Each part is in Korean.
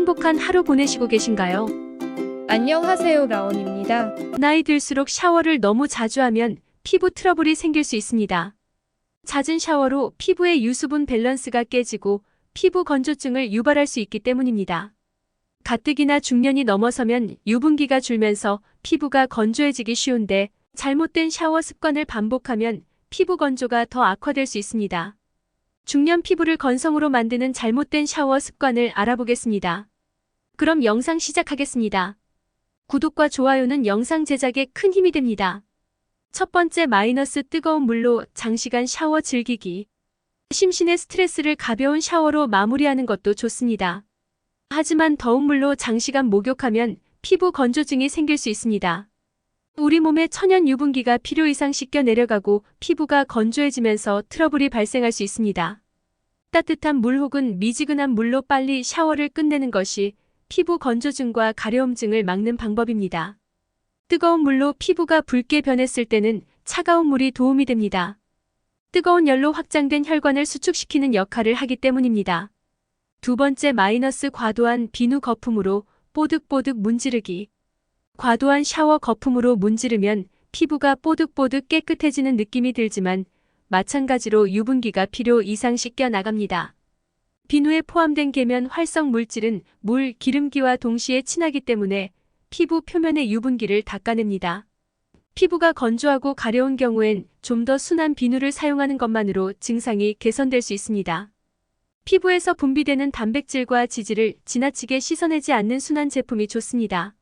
행복한 하루 보내시고 계신가요? 안녕하세요 라온입니다. 나이 들수록 샤워를 너무 자주 하면 피부 트러블이 생길 수 있습니다. 잦은 샤워로 피부의 유수분 밸런스가 깨지고 피부 건조증을 유발할 수 있기 때문입니다. 가뜩이나 중년이 넘어서면 유분기가 줄면서 피부가 건조해지기 쉬운데 잘못된 샤워 습관을 반복하면 피부 건조가 더 악화될 수 있습니다. 중년 피부를 건성으로 만드는 잘못된 샤워 습관을 알아보겠습니다. 그럼 영상 시작하겠습니다. 구독과 좋아요는 영상 제작에 큰 힘이 됩니다. 첫 번째 마이너스 뜨거운 물로 장시간 샤워 즐기기. 심신의 스트레스를 가벼운 샤워로 마무리하는 것도 좋습니다. 하지만 더운 물로 장시간 목욕하면 피부 건조증이 생길 수 있습니다. 우리 몸에 천연 유분기가 필요 이상 씻겨 내려가고 피부가 건조해지면서 트러블이 발생할 수 있습니다. 따뜻한 물 혹은 미지근한 물로 빨리 샤워를 끝내는 것이 피부 건조증과 가려움증을 막는 방법입니다. 뜨거운 물로 피부가 붉게 변했을 때는 차가운 물이 도움이 됩니다. 뜨거운 열로 확장된 혈관을 수축시키는 역할을 하기 때문입니다. 두 번째 마이너스 과도한 비누 거품으로 뽀득뽀득 문지르기. 과도한 샤워 거품으로 문지르면 피부가 뽀득뽀득 깨끗해지는 느낌이 들지만 마찬가지로 유분기가 필요 이상 씻겨 나갑니다. 비누에 포함된 계면 활성 물질은 물, 기름기와 동시에 친하기 때문에 피부 표면의 유분기를 닦아냅니다. 피부가 건조하고 가려운 경우엔 좀 더 순한 비누를 사용하는 것만으로 증상이 개선될 수 있습니다. 피부에서 분비되는 단백질과 지질을 지나치게 씻어내지 않는 순한 제품이 좋습니다.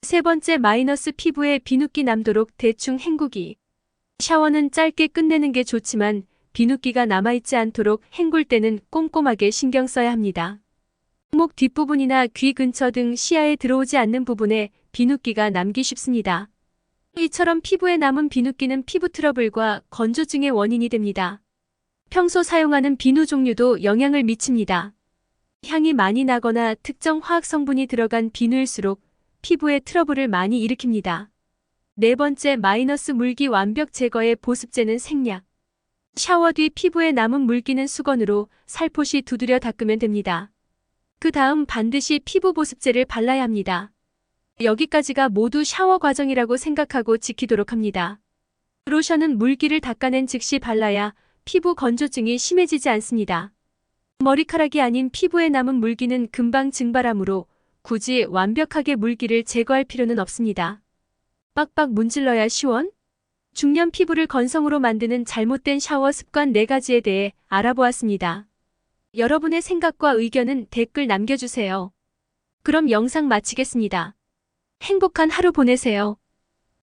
세 번째 마이너스 피부에 비누기 남도록 대충 헹구기. 샤워는 짧게 끝내는 게 좋지만 비누기가 남아있지 않도록 헹굴 때는 꼼꼼하게 신경 써야 합니다. 목 뒷부분이나 귀 근처 등 시야에 들어오지 않는 부분에 비누기가 남기 쉽습니다. 이처럼 피부에 남은 비누기는 피부 트러블과 건조증의 원인이 됩니다. 평소 사용하는 비누 종류도 영향을 미칩니다. 향이 많이 나거나 특정 화학 성분이 들어간 비누일수록 피부에 트러블을 많이 일으킵니다. 네 번째 마이너스 물기 완벽 제거의 보습제는 생략. 샤워 뒤 피부에 남은 물기는 수건으로 살포시 두드려 닦으면 됩니다. 그 다음 반드시 피부 보습제를 발라야 합니다. 여기까지가 모두 샤워 과정이라고 생각하고 지키도록 합니다. 로션은 물기를 닦아낸 즉시 발라야 피부 건조증이 심해지지 않습니다. 머리카락이 아닌 피부에 남은 물기는 금방 증발하므로 굳이 완벽하게 물기를 제거할 필요는 없습니다. 빡빡 문질러야 시원? 중년 피부를 건성으로 만드는 잘못된 샤워 습관 4가지에 대해 알아보았습니다. 여러분의 생각과 의견은 댓글 남겨주세요. 그럼 영상 마치겠습니다. 행복한 하루 보내세요.